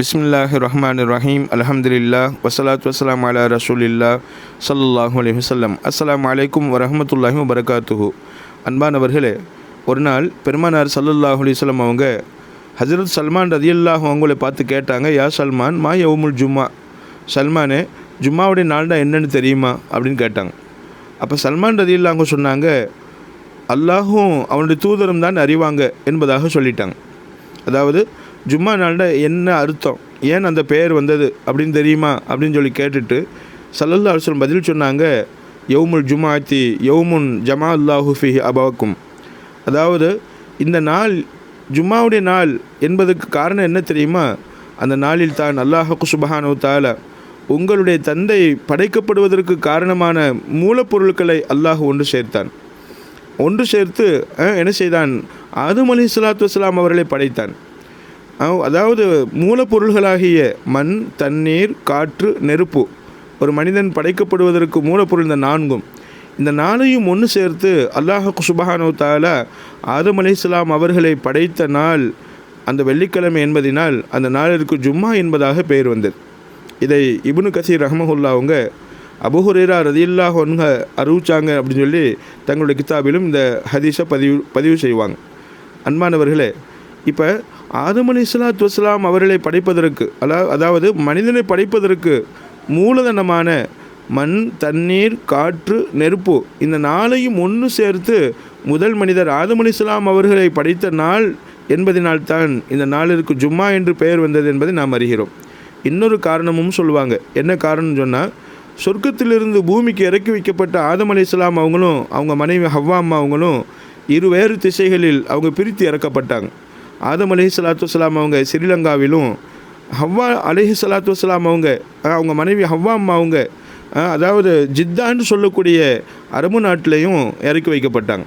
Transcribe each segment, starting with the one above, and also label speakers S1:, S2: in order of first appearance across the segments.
S1: பிஸ்மில்லாஹ் ரஹ்மான் ரஹீம் அல்ஹம்துலில்லா வசலாத் வசலாம் அலா ரசூலில்லா ஸல்லல்லாஹு அலி வசல்லம் அஸ்லாம் அலைக்கும் வரமத்துல்லாஹி வபரகாத்துஹு அன்பானவர்களே ஒரு நாள் பெருமானார் ஸல்லல்லாஹு அலிஸ்லம் அவங்க ஹசரத் சல்மான் ரதியல்லாஹு அவங்கள பார்த்து கேட்டாங்க யா சல்மான் மா யவுமுல் ஜும்மா? சல்மானே ஜும்மாவுடைய நாள்னா என்னன்னு தெரியுமா? அப்படின்னு கேட்டாங்க. அப்போ சல்மான் ரதியல்லாஹு சொன்னாங்க அல்லாஹும் அவனுடைய தூதரும் தான் அறிவாங்க என்பதாக சொல்லிட்டாங்க. அதாவது ஜும்மா நாள்னா என்ன அர்த்தம்? ஏன் அந்த பெயர் வந்தது? அப்படின்னு தெரியுமா? அப்படின்னு சொல்லி கேட்டுட்டு சல்லல்லா அலுவலம் பதில் சொன்னாங்க யவுமுல் ஜுமாத்தி யவுமுன் ஜமா அல்லாஹூஃபி அபாக்கும். அதாவது இந்த நாள் ஜும்மாவுடைய நாள் என்பதற்கு காரணம் என்ன தெரியுமா? அந்த நாளில் தான் அல்லாஹு சுபஹானு தால உங்களுடைய தந்தை படைக்கப்படுவதற்கு காரணமான மூலப்பொருட்களை அல்லாஹ் ஒன்று சேர்த்தான். ஒன்று சேர்த்து என்ன செய்தான்? ஆதம் அலி சலாத்து வஸ்லாம் அவர்களை படைத்தான். அதாவது மூலப்பொருள்களாகிய மண் தண்ணீர் காற்று நெருப்பு. ஒரு மனிதன் படைக்கப்படுவதற்கு மூலப்பொருள் இந்த நான்கும். இந்த நாளையும் ஒன்று சேர்த்து அல்லாஹ் சுபஹானோ தாலா ஆதம் அலைஹிஸ்ஸலாம் அவர்களை படைத்த நாள் அந்த வெள்ளிக்கிழமை என்பதினால் அந்த நாளிற்கு ஜும்மா என்பதாக பெயர் வந்தது. இதை இபுனு கசீர் ரஹமஹுல்லா அவங்க அபுஹுரேரா ரதியுல்லாஹ் ஒன்க அறிவிச்சாங்க அப்படின்னு சொல்லி தங்களுடைய கிதாபிலும் இந்த ஹதீஸை பதிவு பதிவு செய்வாங்க. அன்பானவர்களே இப்போ ஆதம் அலி இஸ்லாத்து வஸ்லாம் அவர்களை படைப்பதற்கு அதாவது மனிதனை படைப்பதற்கு மூலதனமான மண் தண்ணீர் காற்று நெருப்பு இந்த நாளையும் ஒன்று சேர்த்து முதல் மனிதர் ஆதம் அலி இஸ்லாம் அவர்களை படைத்த நாள் என்பதனால்தான் இந்த நாளிற்கு ஜும்மா என்று பெயர் வந்தது என்பதை நாம் அறிகிறோம். இன்னொரு காரணமும் சொல்லுவாங்க. என்ன காரணம் சொன்னால் சொர்க்கத்திலிருந்து பூமிக்கு இறக்கி வைக்கப்பட்ட ஆதம் அலி இஸ்லாம் அவங்களும் அவங்க மனைவி ஹவ்வா அம்மா அவங்களும் இருவேறு திசைகளில் அவங்க பிரித்து இறக்கப்பட்டாங்க. ஆதம் அலஹி சலாத்து வலாம் அவங்க ஸ்ரீலங்காவிலும் ஹவ்வா அலஹி சலாத்து வலாம் அவங்க அவங்க மனைவி ஹவ்வா அம்மா அவங்க அதாவது ஜித்தான்னு சொல்லக்கூடிய அரபு நாட்டிலையும் இறக்கி வைக்கப்பட்டாங்க.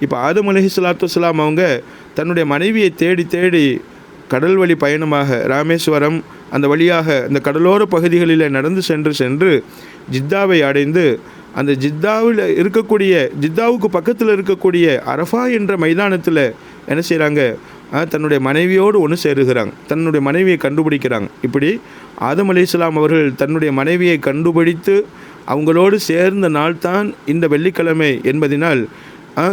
S1: இப்போ ஆதம் அலஹி சலாத்து வலாம் அவங்க தன்னுடைய மனைவியை தேடி தேடி கடல் வழி பயணமாக ராமேஸ்வரம் அந்த வழியாக அந்த கடலோர பகுதிகளில் நடந்து சென்று சென்று ஜித்தாவை அடைந்து அந்த ஜித்தாவில் இருக்கக்கூடிய ஜித்தாவுக்கு பக்கத்தில் இருக்கக்கூடிய அரஃபா என்ற மைதானத்தில் என்ன செய்கிறாங்க தன்னுடைய மனைவியோடு ஒன்று சேருகிறாங்க. தன்னுடைய மனைவியை கண்டுபிடிக்கிறாங்க. இப்படி ஆதம் அலிஸ்லாம் அவர்கள் தன்னுடைய மனைவியை கண்டுபிடித்து அவங்களோடு சேர்ந்த நாள் தான் இந்த வெள்ளிக்கிழமை என்பதினால்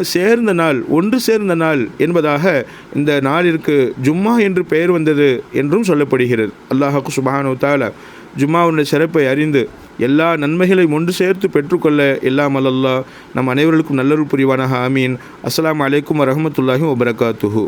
S1: சேர்ந்த நாள் ஒன்று சேர்ந்த நாள் என்பதாக இந்த நாளிற்கு ஜும்மா என்று பெயர் வந்தது என்றும் சொல்லப்படுகிறது. அல்லாஹாக்கு சுபானு தாலா ஜும்மாவுடைய சிறப்பை அறிந்து எல்லா நன்மைகளையும் ஒன்று சேர்த்து பெற்றுக்கொள்ள எல்லாம் அல்லல்லா நம் அனைவருக்கும் நல்லொரு புரிவானாக. ஆமீன். அஸ்லாம் அலைக்கும் வரமத்துல்லாஹி வபரகாத்துஹூ.